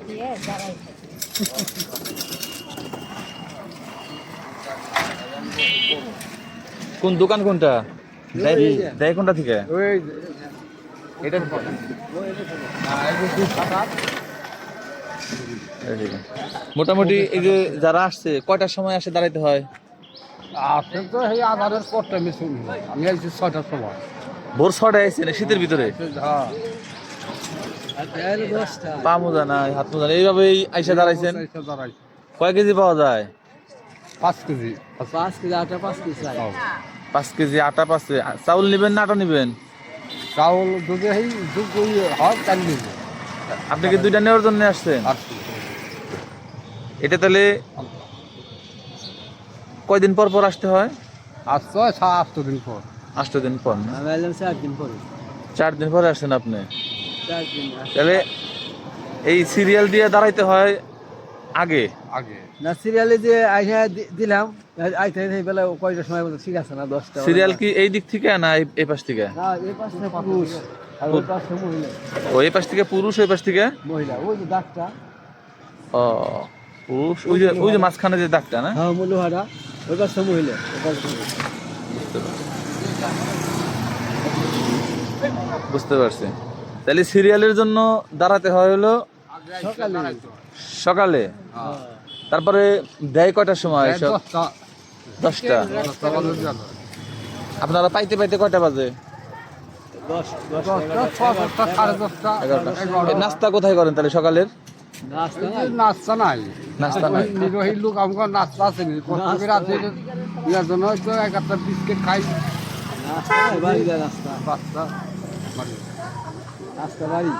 দিয়ে দাঁড়াই কোন দোকান কোনটা? দেয় কোনটা থেকে? এটা মোটামুটি এই যে যারা আসছে কয়টার সময় আসে দাঁড়াইতে হয়? আপনি তো এই আধারের পরটা আমি আমি আইছি ছয়টার সময়। ভোর ছটায় আসছে না শীতের ভিতরে? হ্যাঁ। পা মোজা নাই হাত মোজা নাই এইভাবেই আইসা দাঁড়াইছেন? কয় কেজি পাওয়া যায়? পাঁচ কেজি। পাঁচ কেজি আটা পাঁচ কেজি পাঁচ। কেজি আটা পাঁচ কেজি। চাউল নিবেন না আটা নিবেন? চাউল দুধ হয় চাল আপনি কি দুইটা নেওয়ার জন্য আসছেন? এটা তাহলে কয়দিন পর পর আসতে হয়? আজ তো সাত আট দিন পর আষ্ট দিন পর চার দিন পরে। চার দিন পরে আসছেন আপনি? তাহলে এই সিরিয়াল দিয়ে দাঁড়াইতে হয় আগে? আগে। না সিরিয়ালে যে আইসা দি- দিলাম আইতে এই বেলা কয়টার সময় বলতো ঠিক আছে না দশটা সিরিয়াল কি এই দিক থেকে না এই- পাশ থেকে? না এই পাশে পুরুষ। আর ওই পাশে মহিলা। ও এই পাশ থেকে পুরুষ ওই পাশ থেকে? মহিলা ওই যে ডাকটা ও পুরুষ ওই যে ওই যে মাঝখানে যে দাগটা না? হ্যাঁ ওই পাশে মহিলা ওই পাশে পুরুষ। বুঝতে পারছি। তাহলে সিরিয়ালের জন্য দাঁড়াতে হয় হলো সকালে। সকালে। তারপরে দেয় কয়টার সময় দশটা। আপনারা পাইতে পাইতে কয়টা বাজে। নাস্তা কোথায় করেন তাহলে সকালের? নাস্তা নাই। নাস্তা নাই। নিরোহী লোক আমার নাস্তা আছে আছে ইয়ার জন্য এক একটা বিস্কিট খাই। নাস্তা নাই, বাড়ি যায় নাস্তা মানে বাড়ি?